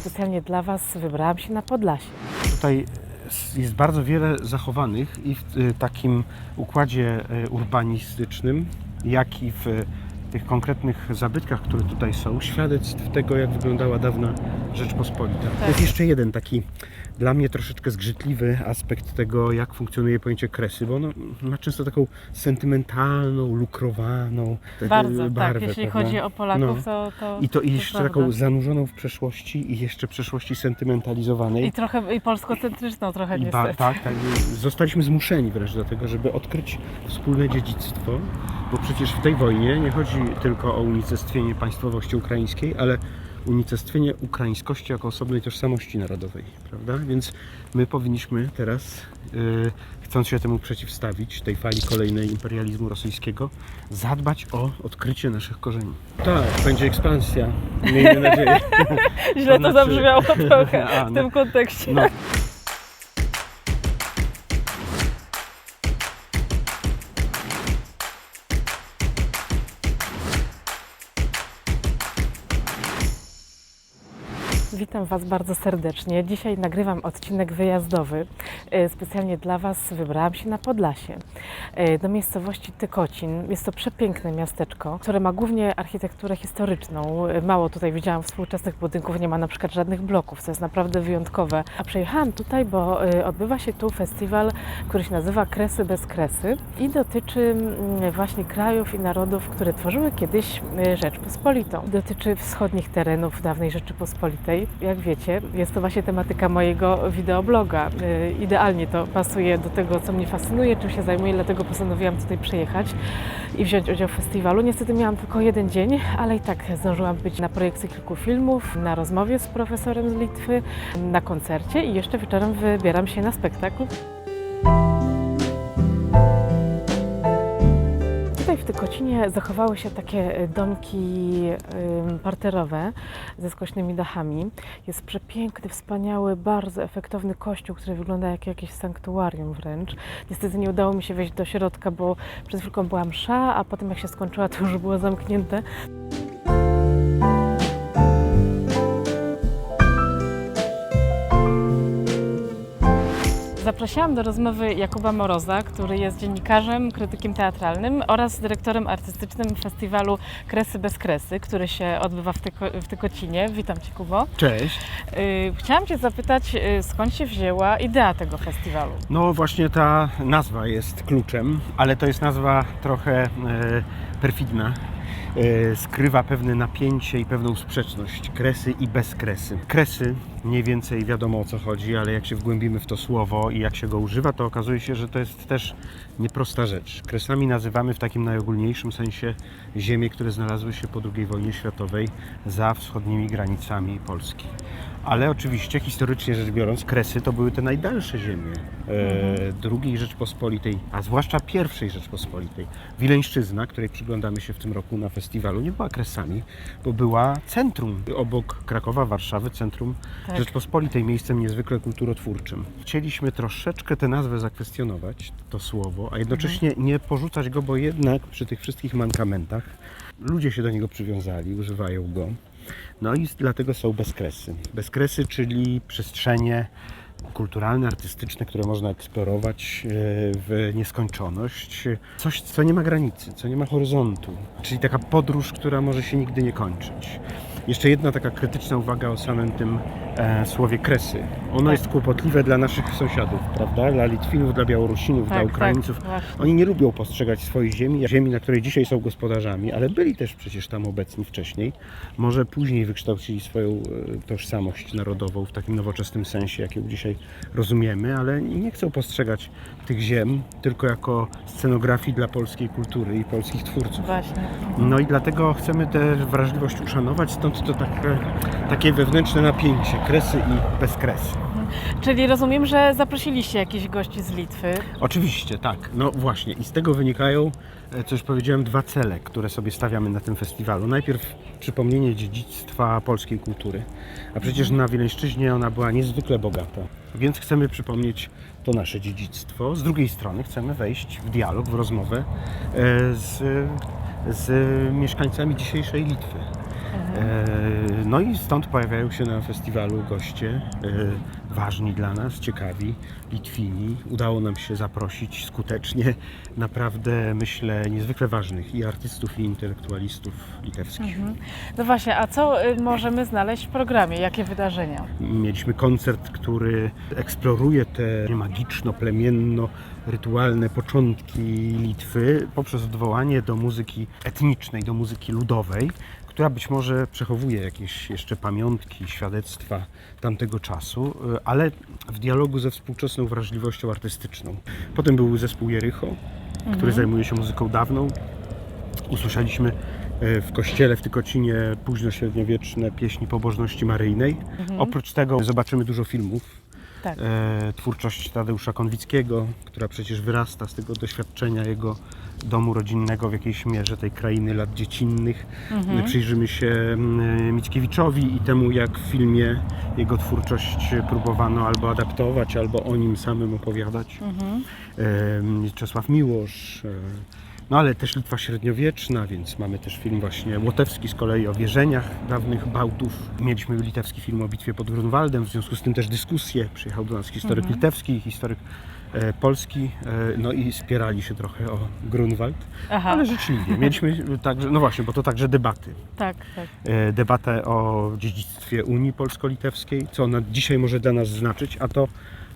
specjalnie dla Was wybrałam się na Podlasie. Tutaj jest bardzo wiele zachowanych i w y, takim układzie y, urbanistycznym, jak i w tych konkretnych zabytkach, które tutaj są, świadectw tego, jak wyglądała dawna Rzeczpospolita. To jest jeszcze jeden taki dla mnie troszeczkę zgrzytliwy aspekt tego, jak funkcjonuje pojęcie kresy, bo ono ma często taką sentymentalną, lukrowaną Bardzo, barwę. tak. Jeśli prawda? chodzi o Polaków, No. to, to. I to i jeszcze taką zanurzoną w przeszłości i jeszcze przeszłości sentymentalizowanej. I trochę i polskocentryczną trochę I niestety. tak, tak. Zostaliśmy zmuszeni wręcz do tego, żeby odkryć wspólne dziedzictwo, bo przecież w tej wojnie nie chodzi tylko o unicestwienie państwowości ukraińskiej, ale unicestwienie ukraińskości jako osobnej tożsamości narodowej, prawda? Więc my powinniśmy teraz, yy, chcąc się temu przeciwstawić, tej fali kolejnej imperializmu rosyjskiego, zadbać o odkrycie naszych korzeni. Tak, będzie ekspansja, miejmy nadzieję. Źle to znaczy- zabrzmiało trochę A, w no. tym kontekście. No. Witam Was bardzo serdecznie. Dzisiaj nagrywam odcinek wyjazdowy. E, Specjalnie dla Was wybrałam się na Podlasie, e, do miejscowości Tykocin. Jest to przepiękne miasteczko, które ma głównie architekturę historyczną. E, Mało tutaj widziałam współczesnych budynków, nie ma na przykład żadnych bloków, co jest naprawdę wyjątkowe. A przyjechałam tutaj, bo odbywa się tu festiwal, który się nazywa Kresy bez Kresy i dotyczy mm, właśnie krajów i narodów, które tworzyły kiedyś Rzeczpospolitą. Dotyczy wschodnich terenów dawnej Rzeczypospolitej. Jak wiecie, jest to właśnie tematyka mojego wideobloga. E, Idealnie to pasuje do tego, co mnie fascynuje, czym się zajmuję, dlatego postanowiłam tutaj przyjechać i wziąć udział w festiwalu. Niestety miałam tylko jeden dzień, ale i tak zdążyłam być na projekcji kilku filmów, na rozmowie z profesorem z Litwy, na koncercie i jeszcze wieczorem wybieram się na spektakl. Tykocinie zachowały się takie e, domki parterowe ze skośnymi dachami. Jest przepiękny, wspaniały, bardzo efektowny kościół, który wygląda jak jakieś sanktuarium wręcz. Niestety nie udało mi się wejść do środka, bo przed chwilką była msza, a potem jak się skończyła, to już było zamknięte. Zaprosiłam do rozmowy Jakuba Moroza, który jest dziennikarzem, krytykiem teatralnym oraz dyrektorem artystycznym festiwalu Kresy bez Kresy, który się odbywa w, Tyko, w Tykocinie. Witam Cię, Kubo. Cześć. Yy, Chciałam Cię zapytać, yy, skąd się wzięła idea tego festiwalu? No właśnie ta nazwa jest kluczem, ale to jest nazwa trochę e, perfidna. E, skrywa pewne napięcie i pewną sprzeczność. Kresy i bezkresy. Kresy mniej więcej wiadomo o co chodzi, ale jak się wgłębimy w to słowo i jak się go używa, to okazuje się, że to jest też nieprosta rzecz. Kresami nazywamy w takim najogólniejszym sensie ziemie, które znalazły się po II wojnie światowej za wschodnimi granicami Polski. Ale oczywiście, historycznie rzecz biorąc, Kresy to były te najdalsze ziemie e, II Rzeczpospolitej, a zwłaszcza pierwszej Rzeczpospolitej. Wileńszczyzna, której przyglądamy się w tym roku na festiwalu, nie była Kresami, bo była centrum obok Krakowa, Warszawy, centrum Tak. Rzeczpospolitej, miejscem niezwykle kulturotwórczym. Chcieliśmy troszeczkę tę nazwę zakwestionować, to słowo, a jednocześnie nie porzucać go, bo jednak przy tych wszystkich mankamentach ludzie się do niego przywiązali, używają go. No i dlatego są bezkresy. Bezkresy, czyli przestrzenie kulturalne, artystyczne, które można eksplorować e, w nieskończoność. Coś, co nie ma granicy, co nie ma horyzontu. Czyli taka podróż, która może się nigdy nie kończyć. Jeszcze jedna taka krytyczna uwaga o samym tym e, słowie kresy. Ono Tak. jest kłopotliwe dla naszych sąsiadów, prawda? Dla Litwinów, dla Białorusinów, dla Ukraińców. Tak. Oni nie lubią postrzegać swojej ziemi, ziemi, na której dzisiaj są gospodarzami, ale byli też przecież tam obecni wcześniej. Może później wykształcili swoją e, tożsamość narodową w takim nowoczesnym sensie, jakie dzisiaj rozumiemy, ale nie chcą postrzegać tych ziem tylko jako scenografii dla polskiej kultury i polskich twórców. Właśnie. No i dlatego chcemy tę wrażliwość uszanować, stąd to takie, takie wewnętrzne napięcie, kresy i bezkresy. Czyli rozumiem, że zaprosiliście jakichś gości z Litwy. Oczywiście, tak. No właśnie. I z tego wynikają, e, co już powiedziałem, dwa cele, które sobie stawiamy na tym festiwalu. Najpierw przypomnienie dziedzictwa polskiej kultury, a przecież na Wileńszczyźnie ona była niezwykle bogata. Więc chcemy przypomnieć to nasze dziedzictwo. Z drugiej strony chcemy wejść w dialog, w rozmowę e, z, z mieszkańcami dzisiejszej Litwy. E, No i stąd pojawiają się na festiwalu goście e, ważni dla nas, ciekawi, Litwini. Udało nam się zaprosić skutecznie naprawdę, myślę, niezwykle ważnych i artystów, i intelektualistów litewskich. No właśnie, a co y, możemy znaleźć w programie? Jakie wydarzenia? Mieliśmy koncert, który eksploruje te magiczno-plemienno-rytualne początki Litwy poprzez odwołanie do muzyki etnicznej, do muzyki ludowej, która być może przechowuje jakieś jeszcze pamiątki, świadectwa tamtego czasu, y, ale w dialogu ze współczesną wrażliwością artystyczną. Potem był zespół Jericho, który zajmuje się muzyką dawną. Usłyszeliśmy e, w kościele w Tykocinie późnośredniowieczne pieśni pobożności maryjnej. Oprócz tego zobaczymy dużo filmów. Tak. E, twórczość Tadeusza Konwickiego, która przecież wyrasta z tego doświadczenia jego domu rodzinnego w jakiejś mierze, tej krainy lat dziecinnych. Mhm. Przyjrzymy się mm, Mickiewiczowi i temu, jak w filmie jego twórczość próbowano albo adaptować, albo o nim samym opowiadać. Mhm. Czesław Miłosz, e, no ale też Litwa średniowieczna, więc mamy też film właśnie Łotewski z kolei o wierzeniach dawnych Bałtów. Mieliśmy litewski film o bitwie pod Grunwaldem, w związku z tym też dyskusje. Przyjechał do nas historyk litewski, historyk polski, e, no i spierali się trochę o Grunwald, Aha, ale życzliwie. Mieliśmy także, no właśnie, bo to także debaty. tak, tak. E, debatę o dziedzictwie Unii Polsko-Litewskiej, co ona dzisiaj może dla nas znaczyć, a to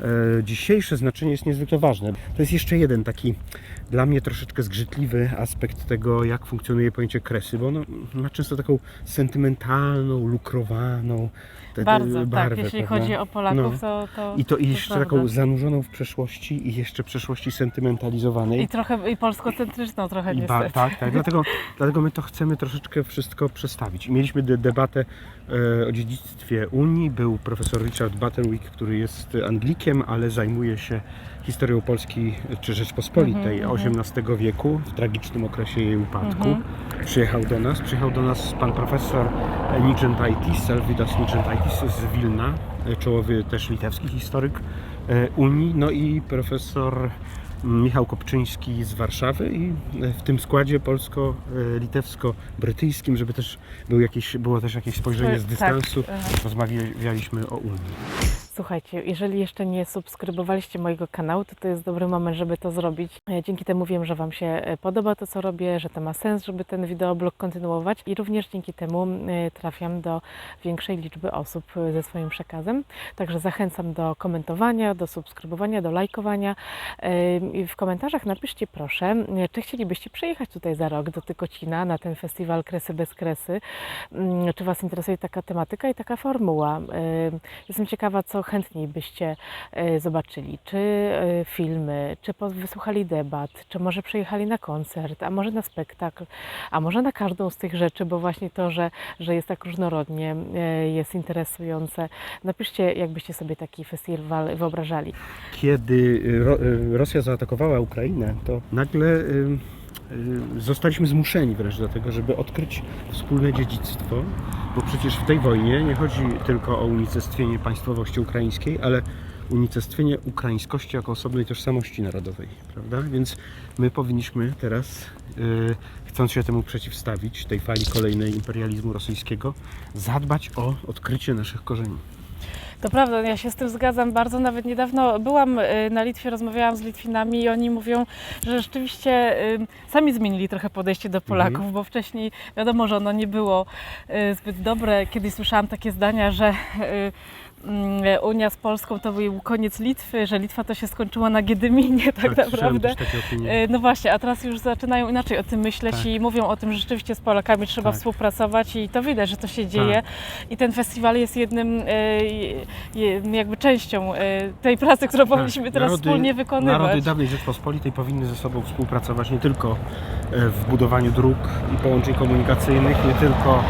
e, dzisiejsze znaczenie jest niezwykle ważne. To jest jeszcze jeden taki dla mnie troszeczkę zgrzytliwy aspekt tego, jak funkcjonuje pojęcie kresy, bo ono ma często taką sentymentalną, lukrowaną tę- Bardzo, tak. barwę, Jeśli prawda? chodzi o Polaków, No. to, to. I to i jeszcze taką zanurzoną w przeszłości i jeszcze przeszłości sentymentalizowanej. I trochę i polskocentryczną trochę I ba- tak, tak. Dlatego, dlatego my to chcemy troszeczkę wszystko przestawić. Mieliśmy de- debatę e, o dziedzictwie Unii. Był profesor Richard Buttenwick, który jest Anglikiem, ale zajmuje się historią Polski czy Rzeczpospolitej Mhm, XVIII wieku, w tragicznym okresie jej upadku. Mhm. Przyjechał do nas. Przyjechał do nas pan profesor Nigentaitis, Alvydas Nigentaitis z Wilna, e, czołowy też litewski historyk e, Unii, no i profesor Michał Kopczyński z Warszawy i e, w tym składzie polsko-litewsko-brytyjskim, żeby też był jakieś, było też jakieś spojrzenie z Tak, dystansu, rozmawialiśmy o Unii. Słuchajcie, jeżeli jeszcze nie subskrybowaliście mojego kanału, to to jest dobry moment, żeby to zrobić. Ja Dzięki temu wiem, że Wam się e, podoba to, co robię, że to ma sens, żeby ten wideoblog kontynuować i również dzięki temu e, trafiam do większej liczby osób e, ze swoim przekazem. Także zachęcam do komentowania, do subskrybowania, do lajkowania. E, W komentarzach napiszcie proszę, e, czy chcielibyście przyjechać tutaj za rok do Tykocina na ten festiwal Kresy bez Kresy. Mm, Czy Was interesuje taka tematyka i taka formuła? E, Jestem ciekawa, co chętniej byście e, zobaczyli. Czy e, filmy, czy wysłuchali debat, czy może przyjechali na koncert, a może na spektakl, a może na każdą z tych rzeczy, bo właśnie to, że, że jest tak różnorodnie, e, jest interesujące. Napiszcie, jakbyście sobie taki festiwal wyobrażali. Kiedy Ro- Rosja zaatakowała Ukrainę, to nagle zostaliśmy zmuszeni wręcz do tego, żeby odkryć wspólne dziedzictwo, bo przecież w tej wojnie nie chodzi tylko o unicestwienie państwowości ukraińskiej, ale unicestwienie ukraińskości jako osobnej tożsamości narodowej, prawda? Więc my powinniśmy teraz, y, chcąc się temu przeciwstawić, tej fali kolejnej imperializmu rosyjskiego, zadbać o odkrycie naszych korzeni. To prawda, ja się z tym zgadzam bardzo. Nawet niedawno byłam y, na Litwie, rozmawiałam z Litwinami i oni mówią, że rzeczywiście y, sami zmienili trochę podejście do Polaków, bo wcześniej wiadomo, że ono nie było y, zbyt dobre. Kiedyś słyszałam takie zdania, że Unia z Polską to był koniec Litwy, że Litwa to się skończyła na Giedyminie tak, słyszałem naprawdę. No właśnie, a teraz już zaczynają inaczej o tym myśleć Tak. i mówią o tym, że rzeczywiście z Polakami trzeba Tak. współpracować i to widać, że to się dzieje. I ten festiwal jest jednym, je- jakby częścią y, tej pracy, którą powinniśmy teraz Tak. Narody- wspólnie wykonywać. Narody dawnej Rzeczpospolitej powinny ze sobą współpracować nie tylko e, w budowaniu dróg i połączeń komunikacyjnych, nie tylko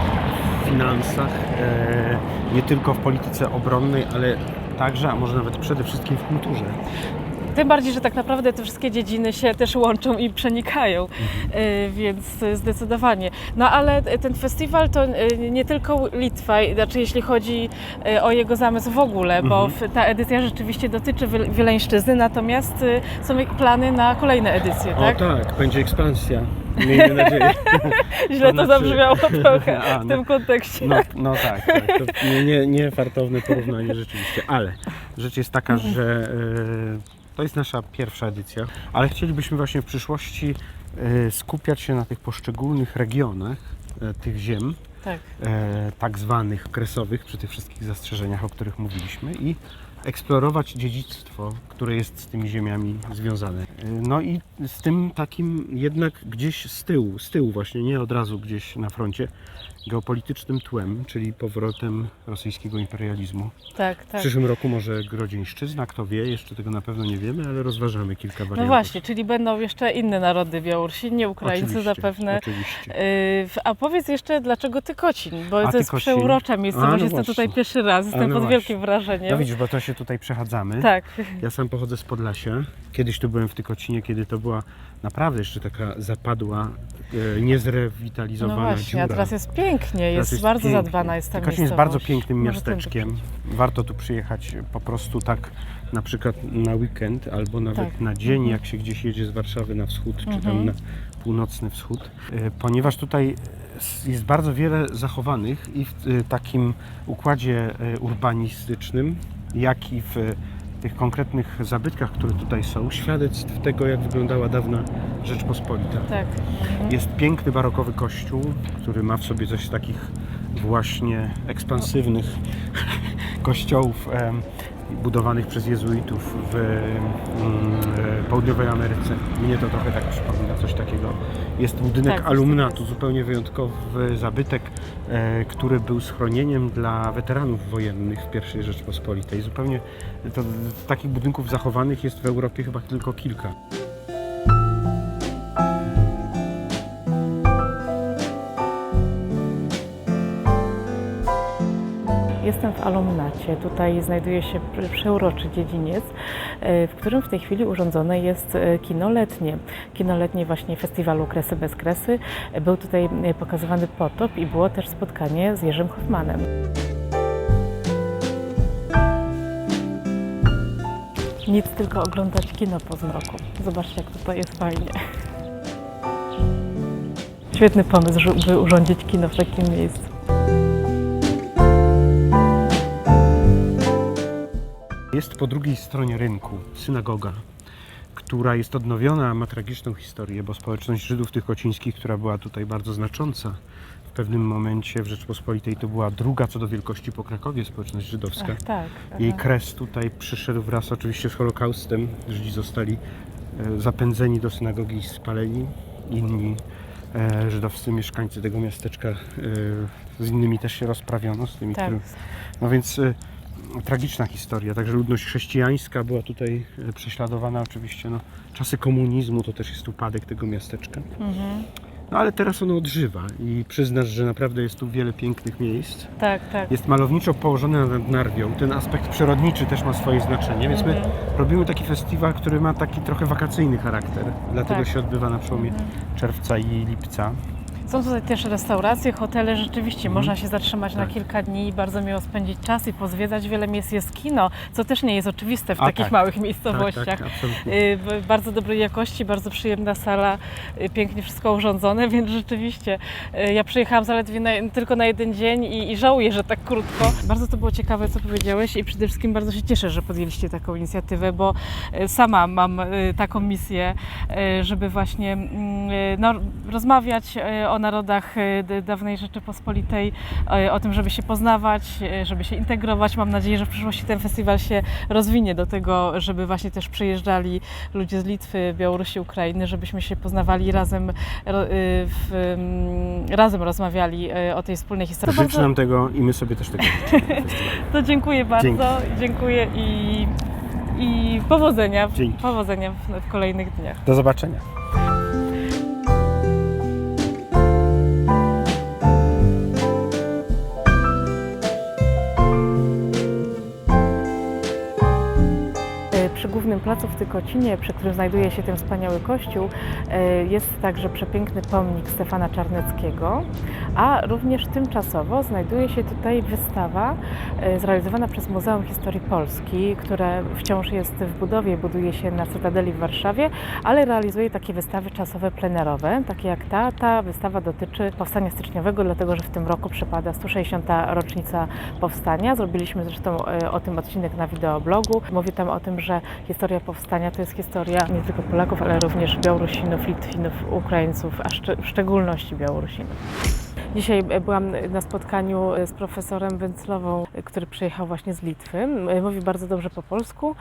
w finansach, e, nie tylko w polityce obronnej, ale także, a może nawet przede wszystkim w kulturze. Tym bardziej, że tak naprawdę te wszystkie dziedziny się też łączą i przenikają, Mhm. y, więc zdecydowanie. No ale ten festiwal to y, nie tylko Litwa, znaczy jeśli chodzi y, o jego zamysł w ogóle, bo Mhm. ta edycja rzeczywiście dotyczy Wileńszczyzny, natomiast są plany na kolejne edycje, tak? O tak, będzie ekspansja. Miejmy nadzieję. Źle to znaczy- zabrzmiało trochę A, w no. tym kontekście. No, no tak, tak. To nie, nie, nie fartowne porównanie rzeczywiście, ale rzecz jest taka, że e, to jest nasza pierwsza edycja, ale chcielibyśmy właśnie w przyszłości e, skupiać się na tych poszczególnych regionach e, tych ziem, Tak. e, tak zwanych kresowych, przy tych wszystkich zastrzeżeniach, o których mówiliśmy i eksplorować dziedzictwo, które jest z tymi ziemiami związane. No i z tym takim jednak gdzieś z tyłu, z tyłu właśnie, nie od razu gdzieś na froncie, geopolitycznym tłem, czyli powrotem rosyjskiego imperializmu. Tak, W tak. przyszłym roku może Grodzieńszczyzna, kto wie, jeszcze tego na pewno nie wiemy, ale rozważamy kilka wariantów. No właśnie, czyli będą jeszcze inne narody Białorusi, nie Ukraińcy Oczywiście, zapewne. Oczywiście. Yy, a powiedz jeszcze, dlaczego Tykocin? Bo A to jest Tykocin? przeurocza miejscowość, no jestem tutaj pierwszy raz, jestem no pod właśnie. wielkim wrażeniem. No widzisz, bo to się tutaj przechadzamy. Tak, Ja sam pochodzę z Podlasia. Kiedyś tu byłem w Tykocinie, kiedy to była naprawdę jeszcze taka zapadła, e, no niezrewitalizowana właśnie, dziura. a teraz jest pięknie, Teraz jest, bardzo pięknie. zadbana jest ta Tykocin jest bardzo pięknym miasteczkiem. Warto tu przyjechać po prostu tak na przykład na weekend albo nawet Tak. na dzień, Mhm. jak się gdzieś jedzie z Warszawy na wschód, czy tam Mhm. na północny wschód, e, ponieważ tutaj jest bardzo wiele zachowanych i w e, takim układzie urbanistycznym, jak i w tych konkretnych zabytkach, które tutaj są, świadectw tego, jak wyglądała dawna Rzeczpospolita. Tak. Mhm. Jest piękny barokowy kościół, który ma w sobie coś takich właśnie ekspansywnych kościołów budowanych przez jezuitów w mm, e, południowej Ameryce. Mnie to trochę tak przypomina, coś takiego. Jest budynek Tak, alumnatu, zupełnie wyjątkowy zabytek, e, który był schronieniem dla weteranów wojennych w I Rzeczpospolitej. Zupełnie to, takich budynków zachowanych jest w Europie chyba tylko kilka. Jestem w Alumnacie. Tutaj znajduje się prze- przeuroczy dziedziniec, e, w którym w tej chwili urządzone jest e, kino letnie. Kino letnie właśnie festiwalu Kresy bez Kresy. Był tutaj e, pokazywany potop i było też spotkanie z Jerzym Hoffmanem. Nic tylko oglądać kino po zmroku. Zobaczcie, jak tutaj jest fajnie. Świetny pomysł, żeby urządzić kino w takim miejscu. Jest po drugiej stronie rynku synagoga, która jest odnowiona, ma tragiczną historię, bo społeczność Żydów tykocińskich, która była tutaj bardzo znacząca, w pewnym momencie w Rzeczpospolitej to była druga co do wielkości po Krakowie społeczność żydowska. Ach, tak. Jej kres tutaj przyszedł wraz oczywiście z Holokaustem. Żydzi zostali e, zapędzeni do synagogi i spaleni. Inni e, żydowscy mieszkańcy tego miasteczka e, z innymi też się rozprawiono, z tymi, Tak. którym no więc tragiczna historia. Także ludność chrześcijańska była tutaj e, prześladowana oczywiście. No, czasy komunizmu to też jest upadek tego miasteczka. Mhm. No ale teraz ono odżywa i przyznasz, że naprawdę jest tu wiele pięknych miejsc. Tak, tak. Jest malowniczo położone nad Narwią. Ten aspekt przyrodniczy też ma swoje znaczenie, więc my Mhm. robimy taki festiwal, który ma taki trochę wakacyjny charakter. Dlatego Tak. się odbywa na przełomie Mhm. czerwca i lipca. Są tutaj też restauracje, hotele, rzeczywiście Mhm. można się zatrzymać na Tak. kilka dni i bardzo miło spędzić czas i pozwiedzać wiele miejsc. Jest kino, co też nie jest oczywiste w A, takich tak. małych Tak, miejscowościach. tak, absolutnie. Y, Bardzo dobrej jakości, bardzo przyjemna sala, y, pięknie wszystko urządzone, więc rzeczywiście y, ja przyjechałam zaledwie na, tylko na jeden dzień i, i żałuję, że tak krótko. Bardzo to było ciekawe, co powiedziałeś i przede wszystkim bardzo się cieszę, że podjęliście taką inicjatywę, bo sama mam taką misję, żeby właśnie mm, no, rozmawiać o narodach d- dawnej Rzeczypospolitej, y, o tym, żeby się poznawać, y, żeby się integrować. Mam nadzieję, że w przyszłości ten festiwal się rozwinie do tego, żeby właśnie też przyjeżdżali ludzie z Litwy, Białorusi, Ukrainy, żebyśmy się poznawali razem, w, razem rozmawiali o tej wspólnej historii. Życz nam tego i my sobie też tego życzymy. To dziękuję bardzo, Dzięki. dziękuję i, i powodzenia, Dzięki. powodzenia w, w kolejnych dniach. Do zobaczenia. Głównym placu w Tykocinie, przy którym znajduje się ten wspaniały kościół, e, jest także przepiękny pomnik Stefana Czarneckiego, a również tymczasowo znajduje się tutaj wystawa e, zrealizowana przez Muzeum Historii Polski, które wciąż jest w budowie, buduje się na Cytadeli w Warszawie, ale realizuje takie wystawy czasowe plenerowe, takie jak ta. Ta wystawa dotyczy powstania styczniowego, dlatego że w tym roku przypada 160. rocznica powstania. Zrobiliśmy zresztą e, o tym odcinek na wideoblogu. Mówię tam o tym, że historia powstania to jest historia nie tylko Polaków, ale również Białorusinów, Litwinów, Ukraińców, a szcze- w szczególności Białorusinów. Dzisiaj e, byłam na spotkaniu e, z profesorem Węclową, e, który przyjechał właśnie z Litwy. Mówi bardzo dobrze po polsku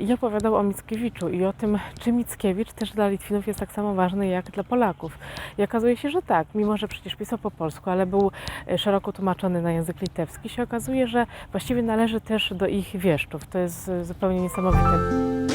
i opowiadał o Mickiewiczu i o tym, czy Mickiewicz też dla Litwinów jest tak samo ważny jak dla Polaków. I okazuje się, że tak, mimo że przecież pisał po polsku, ale był szeroko tłumaczony na język litewski, się okazuje, że właściwie należy też do ich wieszczów. To jest zupełnie niesamowite.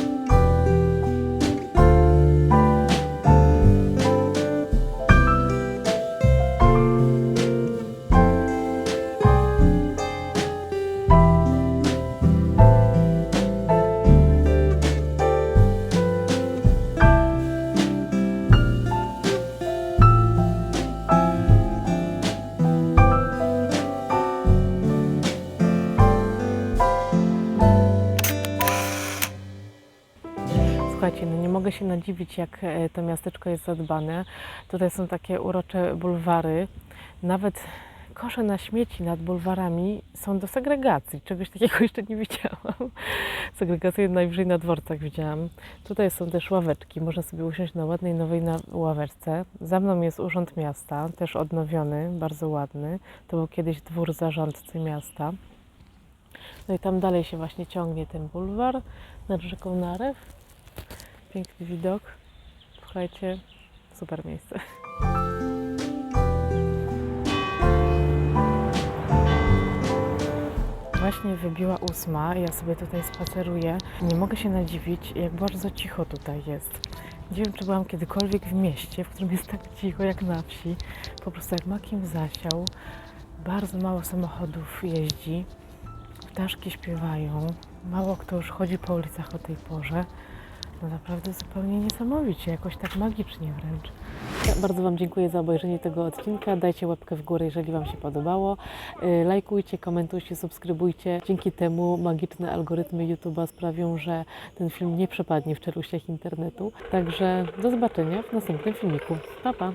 Słuchajcie, no nie mogę się nadziwić, jak e, to miasteczko jest zadbane. Tutaj są takie urocze bulwary. Nawet kosze na śmieci nad bulwarami są do segregacji. Czegoś takiego jeszcze nie widziałam. Segregację najwyżej na dworcach widziałam. Tutaj są też ławeczki. Można sobie usiąść na ładnej, nowej ławeczce. Za mną jest Urząd Miasta, też odnowiony, bardzo ładny. To był kiedyś dwór zarządcy miasta. No i tam dalej się właśnie ciągnie ten bulwar nad rzeką Narew. Piękny widok. Słuchajcie, super miejsce. Właśnie wybiła ósma, ja sobie tutaj spaceruję. Nie mogę się nadziwić, jak bardzo cicho tutaj jest. Nie wiem, czy byłam kiedykolwiek w mieście, w którym jest tak cicho jak na wsi. Po prostu jak makiem zasiał. Bardzo mało samochodów jeździ. Ptaszki śpiewają. Mało kto już chodzi po ulicach o tej porze. No naprawdę zupełnie niesamowicie, jakoś tak magicznie wręcz. Bardzo Wam dziękuję za obejrzenie tego odcinka. Dajcie łapkę w górę, jeżeli Wam się podobało. Yy, Lajkujcie, komentujcie, subskrybujcie. Dzięki temu magiczne algorytmy YouTube'a sprawią, że ten film nie przepadnie w czeluściach internetu. Także do zobaczenia w następnym filmiku. Pa, pa!